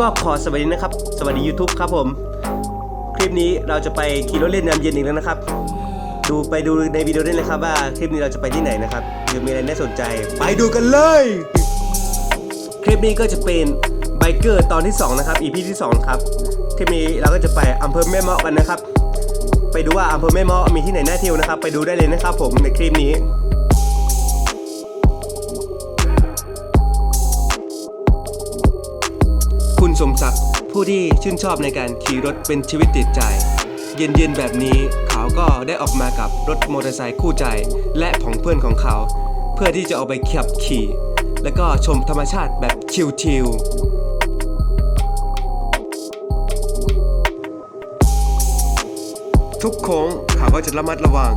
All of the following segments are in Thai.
ก็ขอสวัสดีนะครับ สวัสดี YouTube ครับผม คลิปนี้เราจะไปขี่รถเล่นน้ำเย็นอีกแล้วนะครับ ดูไปดูในวิดีโอได้เลยครับว่าคลิปนี้เราจะไปที่ไหนนะครับหรือมีอะไรน่าสนใจ ไปดูกันเลย คลิปนี้ก็จะเป็นไบเกอร์ตอนที่ 2 นะครับ EP ที่ 2 ครับคลิปนี้เราก็จะไปอำเภอแม่เมาะกันนะครับ ไปดูว่าอำเภอแม่เมาะมีที่ไหนน่าเที่ยวนะครับ ไปดูได้เลยนะครับผมในคลิปนี้ สมศักดิ์ผู้ที่ชื่นชอบในการขี่รถเป็นชีวิตติดใจ เย็นๆแบบนี้เขาก็ได้ออกมากับรถมอเตอร์ไซค์คู่ใจ และของเพื่อนของเขา เพื่อที่จะเอาไปขับขี่ แล้วก็ชมธรรมชาติแบบชิลๆทุกโค้งเขาก็จะระมัดระวัง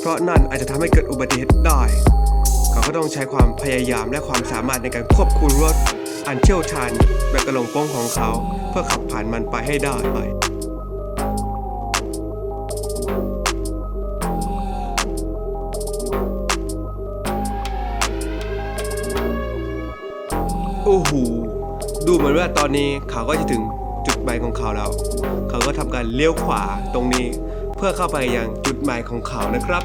เพราะนั่นอาจจะทำให้เกิดอุบัติเหตุได้ เขาก็ต้องใช้ความพยายามและความสามารถในการควบคุมรถ อันเชี่ยวชาญแบบกระหลงโป้งของเขา เพื่อขับผ่านมันไปให้ได้โอ้โหดูเหมือนว่าตอนนี้เขาก็จะถึงจุดหมายของเขาแล้ว เขาก็ทำการเลี้ยวขวาตรงนี้ เพื่อเข้าไปยังจุดหมายของเขานะครับ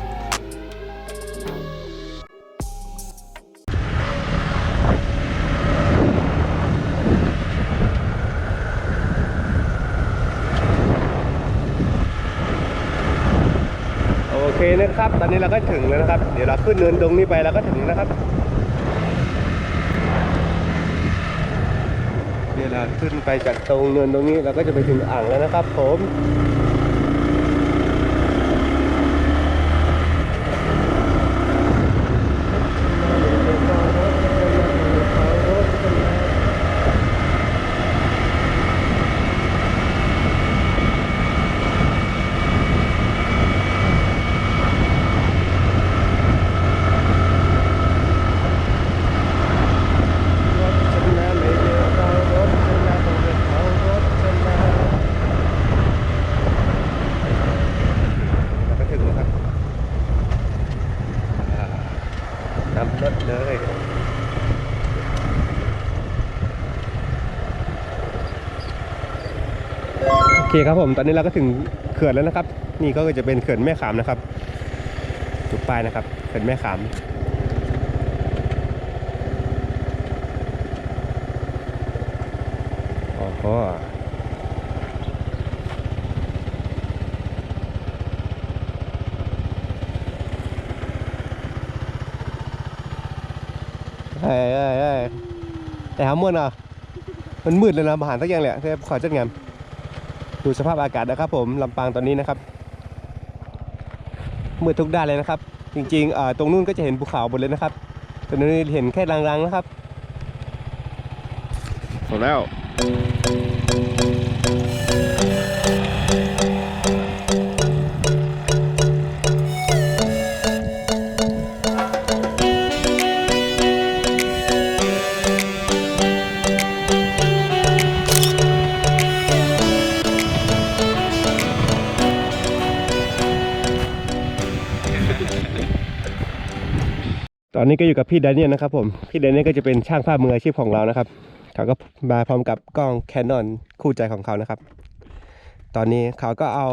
นะครับ ตอนนี้เราก็ถึงแล้วนะครับ เดี๋ยวเราขึ้นเนินตรงนี้ไปเราก็ถึงนะครับเดี๋ยวเราขึ้นไปจากตรงเนินตรงนี้เราก็จะไปถึงอ่างแล้วนะครับ ผม เราก็ถึงแล้วครับอ่านำรถเลย โอเคครับผมตอนนี้เราก็ถึงเขื่อนแล้วนะครับ นี่ก็จะเป็นเขื่อนแม่ขามนะครับจุดป้ายนะครับเขื่อนแม่ขามโอ้โหเอ้ยเอ้ยเอ้ยแต่หามื่อนะมันมืดเลยนะมาหารสักอย่างแหละแค่ขอจัดงาน ดูสภาพอากาศนะครับผมลำปางตอนนี้นะครับมืดทุกด้านเลยนะครับ จริงๆอ่าตรงนู้นก็จะเห็นภูเขาหมดเลยนะครับตรงนี้เห็นแค่รางๆนะครับหมดแล้ว ตอนนี้ก็อยู่กับพี่แดเนียลนะครับผม พี่แดเนียลก็จะเป็นช่างภาพมืออาชีพของเรานะครับ เขาก็มาพร้อมกับกล้องแคนนอนคู่ใจของเขานะครับ ตอนนี้เขาก็เอา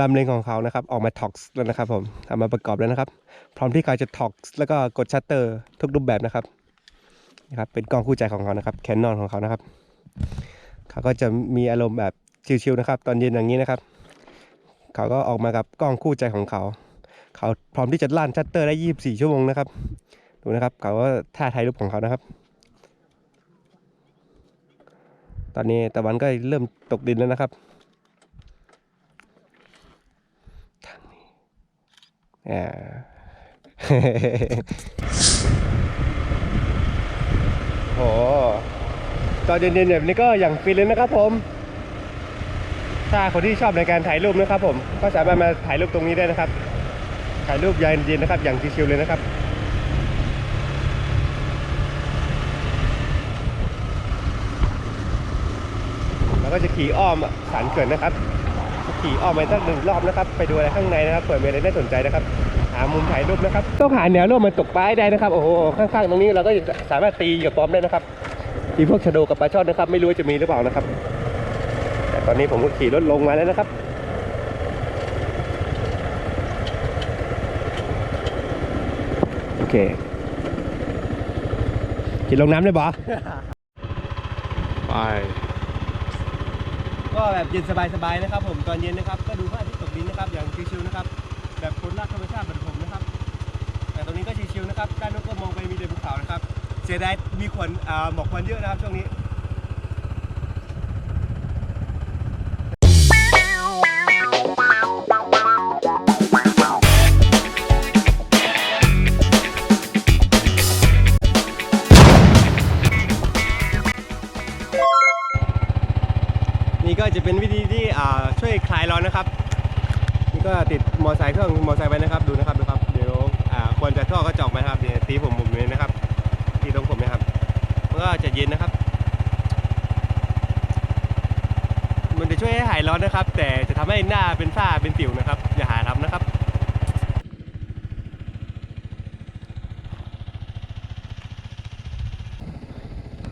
ลำเลงของเขานะครับ ออกมาท็อกซ์แล้วนะครับผม เอามาประกอบแล้วนะครับ พร้อมที่เขาจะท็อกซ์แล้วก็กดชัตเตอร์ทุกรูปแบบนะครับนะครับ เป็นกล้องคู่ใจของเขานะครับแคนนอนของเขานะครับ เขาก็จะมีอารมณ์แบบชิลๆนะครับ ตอนเย็นอย่างนี้นะครับ เขาก็ออกมากับกล้องคู่ใจของเขา เขาพร้อมที่จะลั่นชัตเตอร์ได้ 24 ชั่วโมงนะครับ ดูนะครับเขาก็ท่าถ่ายรูปของเขานะครับ ตอนนี้ตะวันก็เริ่มตกดินแล้วนะครับทางนี้อ่าโหตอนเย็นๆแบบนี้ก็อย่างฟินเลยนะครับผม ถ้าคนที่ชอบในการถ่ายรูปนะครับผม ก็สามารถมาถ่ายรูปตรงนี้ได้นะครับ ถ่ายรูปเย็นๆนะครับ อย่างชิวๆเลยนะครับ แล้ว ก็จะขี่อ้อมสันเขื่อนนะครับ ขี่อ้อมไปสักหนึ่งรอบนะครับ ไปดูอะไรข้างในนะครับเปิดมีอะไรน่าสนใจนะครับ หามุมถ่ายรูปนะครับ ต้องหาแนวร่มมาตกปลาให้ได้นะครับ โอ้โห ข้างๆตรงนี้เราก็สามารถตีกับปอมได้นะครับมีพวกชะโดกับปลาช่อนนะครับ ไม่รู้จะมีหรือเปล่านะครับ แต่ตอนนี้ผมก็ขี่รถลงมาแล้วนะครับโอเคขี่ลงน้ำเลยบอไป ก็แบบเย็นสบายๆนะครับ ผมตอนเย็นนะครับ ก็ดูพระอาทิตย์ตกดินนะครับ อย่างชิวๆนะครับ แบบคนรักธรรมชาติแบบผมนะครับ แต่ตรงนี้ก็ชิวๆนะครับด้านนู้นก็มองไปมีแต่ภูเขานะครับ เสียดายมีควันอ่าหมอกควันเยอะนะครับช่วงนี้ จะเป็นวิธีที่ช่วยคลายร้อนนะครับนี่ก็ติดมอไซค์เครื่องมอไซค์ไปนะครับดูนะครับดูครับเดี๋ยวควรจะท่อก็จกมานะครับเนี่ยตีผมผมเลยนะครับตีตรงผมนะครับมันก็จะเย็นนะครับ มันจะช่วยให้หายร้อนนะครับ แต่จะทำให้หน้าเป็นฝ้าเป็นสิวนะครับ อย่าหาทำนะครับ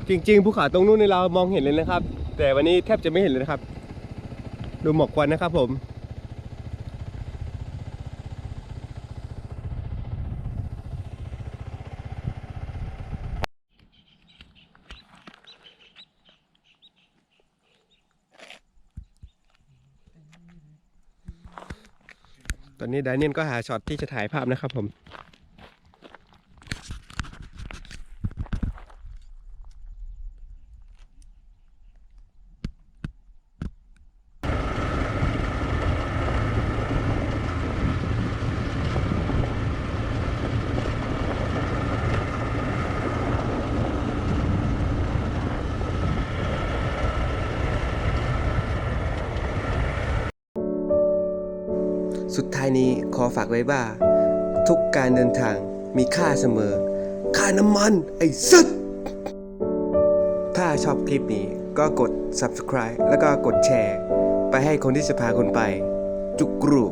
จริงๆภูเขาตรงนู้นนี่เรามองเห็นเลยนะครับ แต่วันนี้แทบจะไม่เห็นเลยนะครับ ดูหมอกควันนะครับผมตอนนี้ไดเนียนก็หาช็อตที่จะถ่ายภาพนะครับผม สุดท้ายนี้ขอฝากไว้ว่า ทุกการเดินทางมีค่าเสมอ ค่าน้ำมัน ไอ้สัสถ้าชอบคลิปนี้ก็กด subscribe แล้วก็กดแชร์ ไปให้คนที่จะพาคุณไป จุกกรู